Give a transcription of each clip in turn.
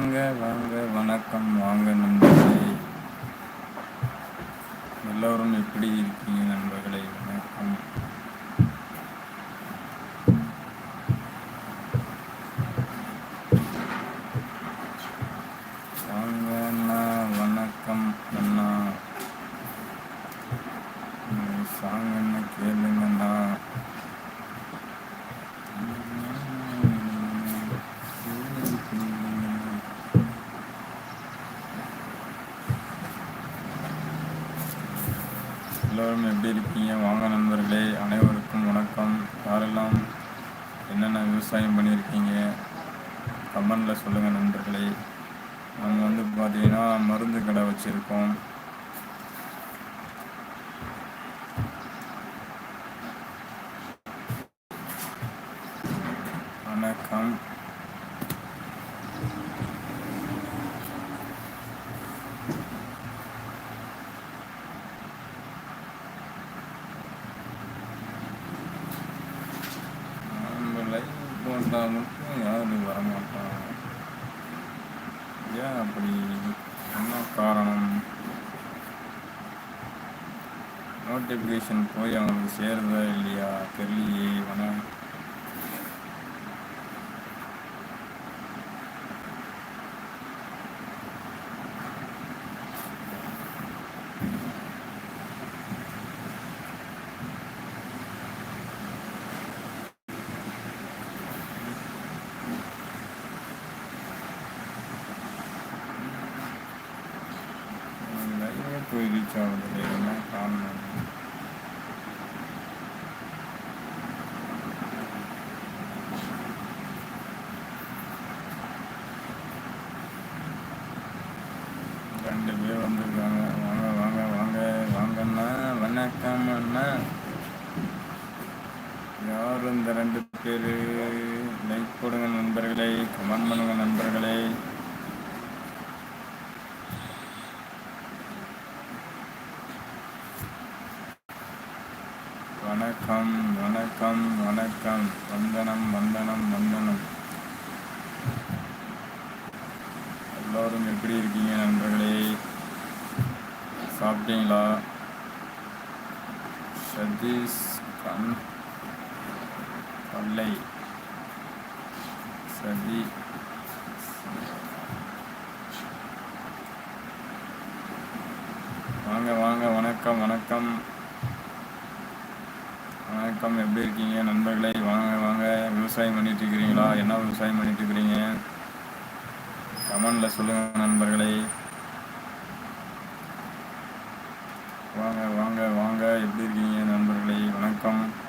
வாங்க வாங்க வணக்கம் வாங்க நண்பர்களே. எல்லோரும் எப்படி இருக்கீங்க வணக்கம் வாங்க அண்ணா வணக்கம் அண்ணா சாங் என்ன கேளுங்கண்ணா எல்லோரும் எப்படி இருக்கீங்க? வாங்க நண்பர்களே அனைவருக்கும் வணக்கம். யாரெல்லாம் என்னென்ன விவசாயம் பண்ணியிருக்கீங்க? கமெண்டில் சொல்லுங்கள் நண்பர்களே. நாங்கள் வந்து பார்த்தீங்கன்னா மருந்து கடை வச்சுருக்கோம் வணக்கம் நம்ம லைவ் போட்டால் மட்டும் யாரும் வரமாட்டாங்க ஏன் அப்படி என்ன காரணம் நோட்டிஃபிகேஷன் போய் அவங்களுக்கு சேருதா இல்லையா தெரியலையே வன லைவே போய் ரீச் ஆகுது என்ன காரணம் ரெண்டு பேர் வந்திருக்காங்க வாங்க வாங்க வாங்க வாங்கண்ணா வணக்கம் அண்ணா யார் இந்த ரெண்டு பேர் லைக் போடுங்க நண்பர்களே கமெண்ட் பண்ணுங்க நண்பர்களே. வணக்கம் வணக்கம் வணக்கம். வந்தனம் வந்தனம் வந்தனம். எல்லோரும் எப்படி இருக்கீங்க நண்பர்களே? சாப்பிட்டீங்களா? சதீஷ் கண் கொள்ளை சதி. வாங்க வாங்க வணக்கம் வணக்கம். வணக்கம். எப்படி இருக்கீங்க நண்பர்களே? வாங்க வாங்க. விவசாயம் பண்ணிட்டு இருக்கிறீங்களா? என்ன விவசாயம் பண்ணிட்டு இருக்கிறீங்க? கமெண்ட்ல சொல்லுங்க நண்பர்களே. வாங்க வாங்க வாங்க. எப்படி இருக்கீங்க நண்பர்களே? வணக்கம்.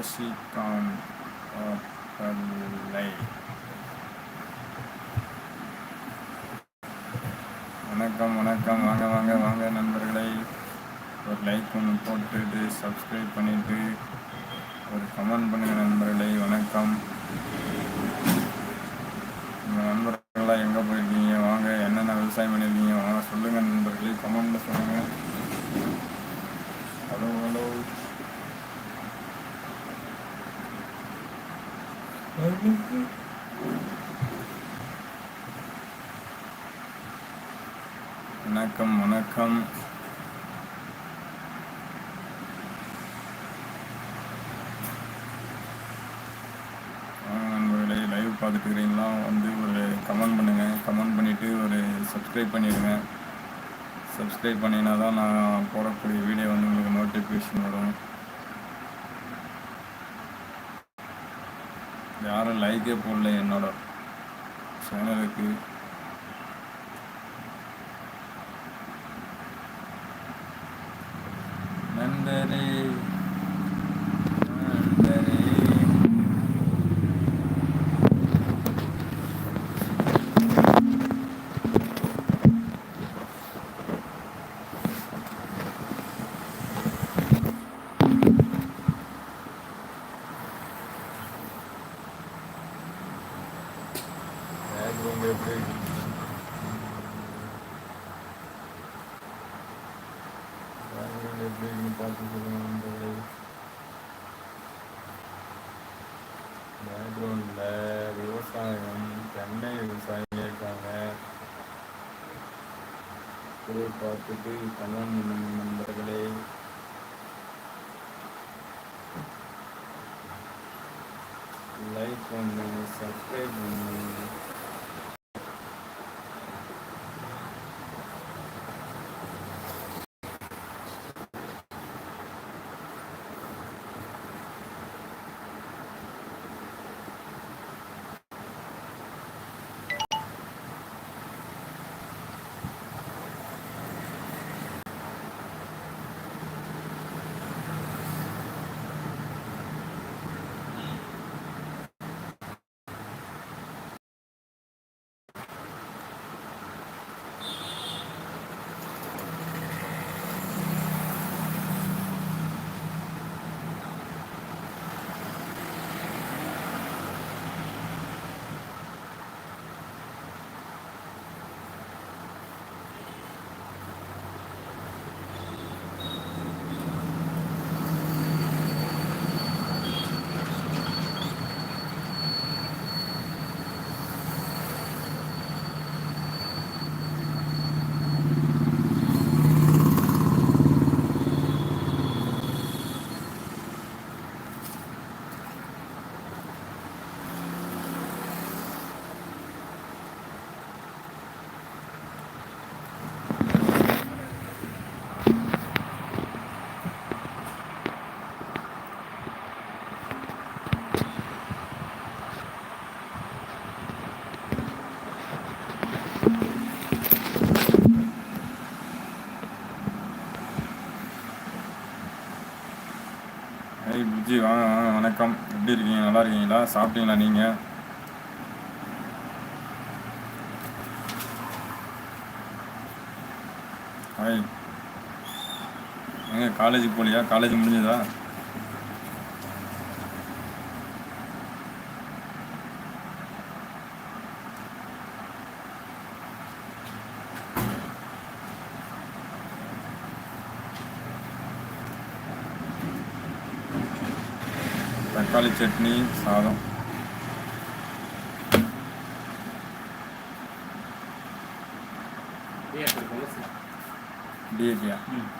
I um, வணக்கம் வணக்கம். நண்பர்களே லைவ் பார்த்துட்டு இருக்கிறீங்களா வந்து ஒரு கமெண்ட் பண்ணுங்கள் கமெண்ட் பண்ணிவிட்டு ஒரு சப்ஸ்கிரைப் பண்ணிடுங்க. சப்ஸ்கிரைப் பண்ணினா தான் நான் போடக்கூடிய வீடியோ வந்து உங்களுக்கு நோட்டிஃபிகேஷன் வரும். யாரும் லைக்கே போடல என்னோட சேனலுக்கு பார்த்துட்டு கல்யாணம் பண்ணணும் வணக்கம். எப்படி இருக்கீங்க? நல்லா இருக்கீங்களா? சாப்பிட்டீங்களா நீங்க? ஹாய். காலேஜுக்கு போலியா காலேஜ் முடிஞ்சதா? चटनी सारा। डी एच डी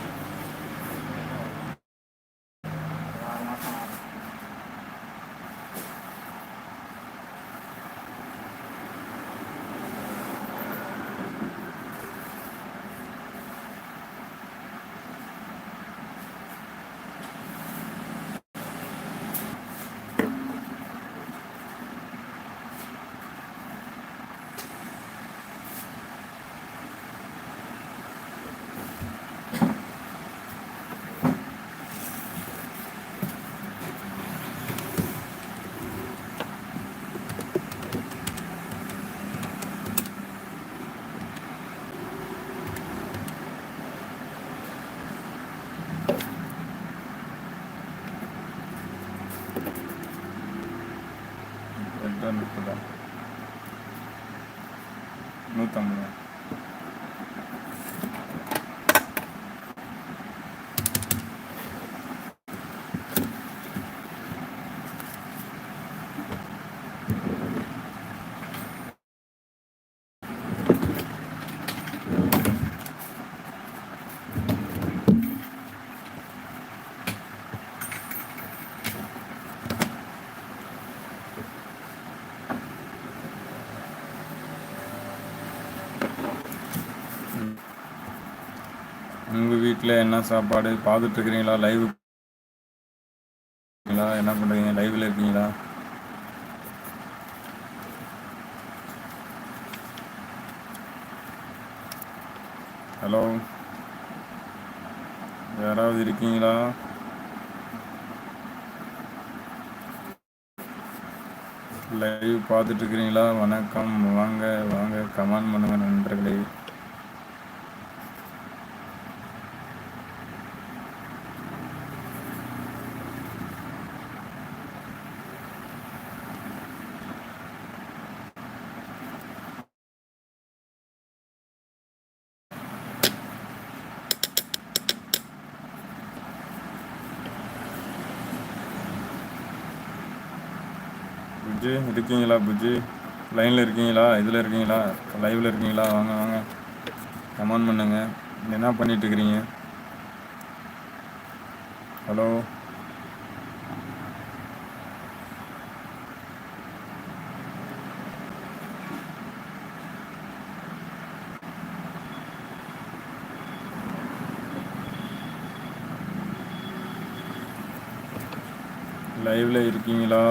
வீட்டில் என்ன சாப்பாடு? பார்த்துட்டு இருக்கிறீங்களா லைவ் என்ன பண்ணுறீங்க லைவில் இருக்கீங்களா? ஹலோ? யாராவது இருக்கீங்களா? லைவ் பார்த்துட்டு இருக்கிறீங்களா வணக்கம். வாங்க வாங்க. கமெண்ட் பண்ணுங்க நண்பர்களே. இருக்கீங்களா புஜ்ஜி? லைனில் இருக்கீங்களா? இதில் இருக்கீங்களா? லைவில் இருக்கீங்களா? வாங்க வாங்க. கமெண்ட் பண்ணுங்க. என்ன பண்ணிட்டு இருக்கிறீங்க ஹலோ லைவ்ல இருக்கீங்களா?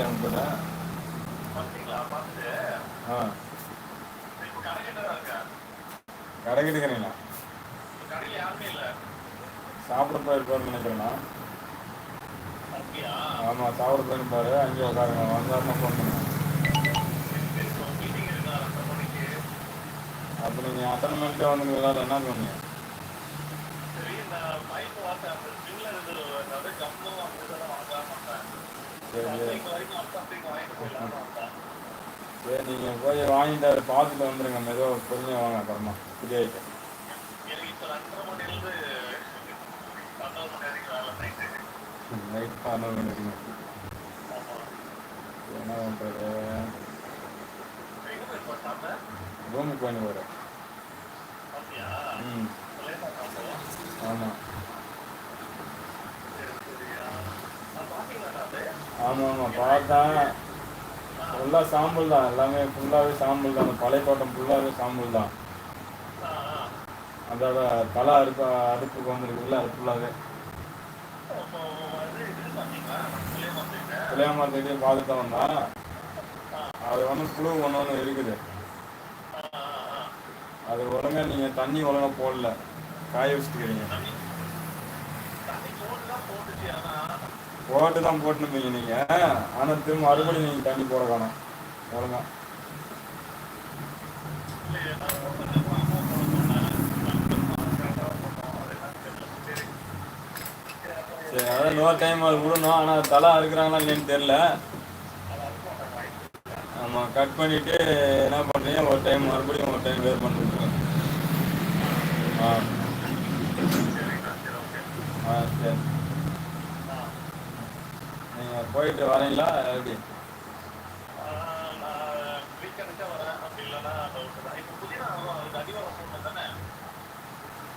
வந்து சொல்லல உங்ககிட்ட ஆ. கடைக்கு இருக்கிறீங்களா? சாப்பிட போயிருப்பாருன்னு நினைக்கிறேண்ணா ஆமாம் சாப்பிட போயிருப்பாரு அங்கே உட்காருங்க. வந்தாருன்னா ஃபோன் பண்ணுங்க. அப்போ நீங்கள் அத்தனை மணிக்கே. வந்துங்களா என்ன பண்ணுங்க? சரி நீங்கள் போய் வாங்கிட்டு அதை பார்த்துட்டு வந்துடுங்க மெதுவாக பொறுமையாக வாங்க அப்புறமா புதிய ஐட்டம் நைட் மணிக்கு என்ன பண்ணுறது ரூமுக்கு பண்ணி போகிறேன் ம். ஆமாம் ஆமாம் ஆமாம் பார்த்தேன் ஃபுல்லாக சாம்பல் தான். எல்லாமே ஃபுல்லாகவே சாம்பல் தான். அந்த பழைய தோட்டம் ஃபுல்லாகவே சாம்பல் தான். அதோட தலை அறுப்பு அறுப்புக்கு வந்துருக்குல்ல அது ஃபுல்லாகவே புளியாமரத்துக்கிட்டே பார்த்துட்டு தான் அது ஒன்று குழு ஒன்று ஒன்று இருக்குது. அது ஒழுங்காக நீங்கள் தண்ணி ஒழுங்காக போடல. காய வச்சுக்கிறீங்க போட்டு தான் போட்டுருப்பீங்க நீங்கள் ஆனால் திரும்ப மறுபடியும் நீங்கள் தண்ணி போட காணும் ஒழுங்கா சரி அதான் இன்னொரு டைம் அது விடணும். ஆனால் தலை அறுக்குறாங்களா இல்லைன்னு தெரில ஆமாம் கட் பண்ணிவிட்டு என்ன பண்ணுறீங்க ஒரு டைம் மறுபடியும் ஒரு டைம் வேர் பண்ணுறீங்க ஆ. ஆ சரி. போயிட்டு வரீங்களா எப்படி?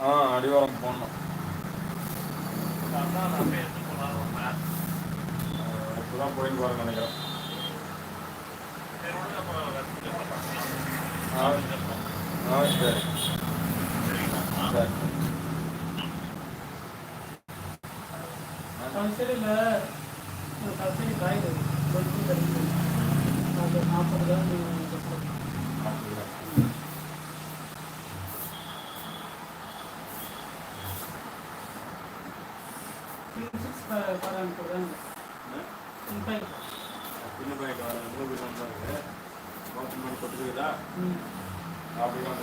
ஆ அடிவாரம் போடணும். இப்போ போயிட்டு வரேன் நினைக்கிறேன். ஆ சரி. சரி கல்ச்சரில் கல்ச்சரி காய் கொஞ்சம் கிடைக்கும் அது நாற்பது தான் நீங்கள் அப்படியா. பின்ன போயிட்டு வரேன் மூவி வந்தாங்க ஓப்பன் பண்ணி கொடுத்துருக்குதா ம் அப்படிலாம்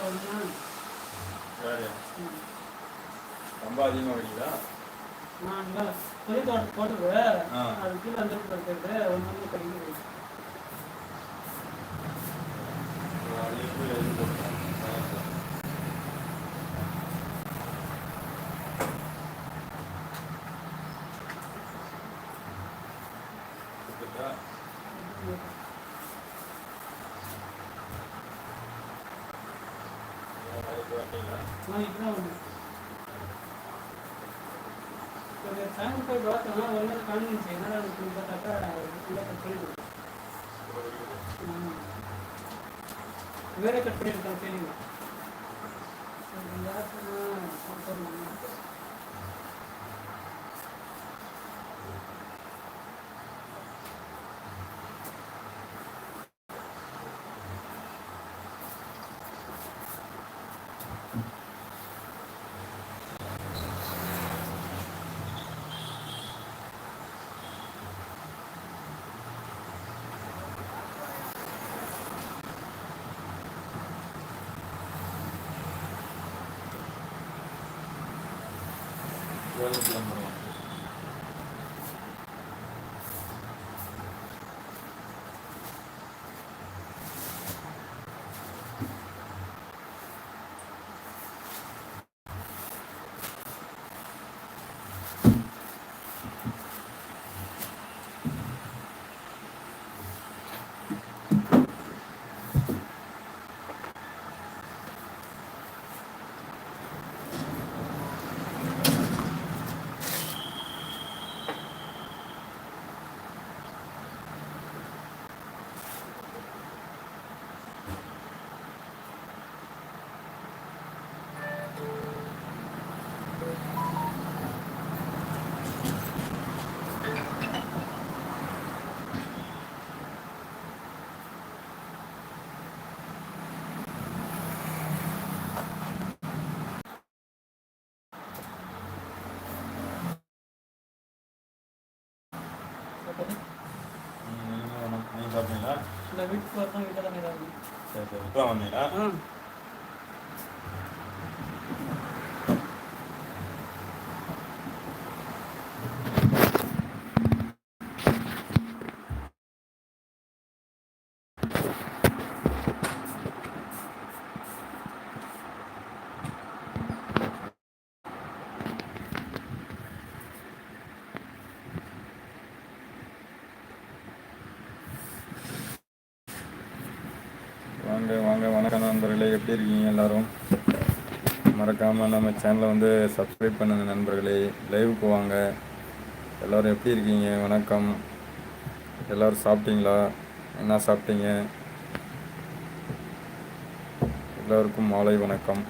வந்து சரி ரொம்ப அதிகமாக வைக்குதா நான் ஆ. அது கீழே அந்த இருக்கிறது ஒன்று வந்து கிடைக்குது நான் இப்போ தான் வந்தேன் கொஞ்சம் டைம் போய் பார்த்தோம்னா ஒரு கான்வென்ஸ் என்னடா பார்த்தாக்கா ஃபுல்லாக கட் பண்ணிடுவோம் வேற கட் பண்ணியிருக்காங்க சரிங்க சாப்பிட்டீங்களா இந்த வீட்டுக்கு வரதான் வீட்டில் தான் ஏதாவது சரி சரி இப்போ வந்தீங்களா ஆ வாங்க வாங்க வணக்கம் நண்பர்களே எப்படி இருக்கீங்க எல்லாரும். மறக்காமல் நம்ம சேனலை வந்து சப்ஸ்கிரைப் பண்ணுங்க நண்பர்களே. லைவுக்கு வாங்க. எல்லோரும் எப்படி இருக்கீங்க? வணக்கம். எல்லோரும் சாப்பிட்டீங்களா? என்ன சாப்பிட்டீங்க? எல்லோருக்கும் மாலை வணக்கம்.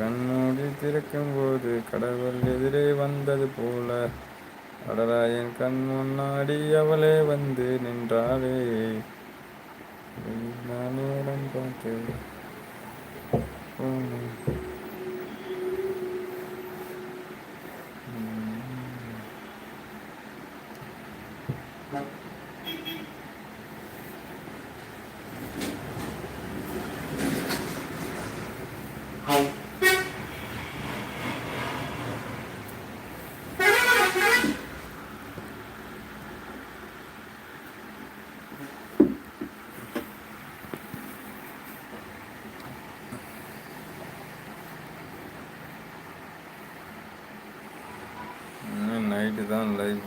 கண்ணோடி திறக்கும் போது கடவுள் எதிரே வந்தது போல. அடராயன் கண் முன்னாடி அவளே வந்து நின்றாளே. நான் நேரம் பார்த்து தான் லைஃப்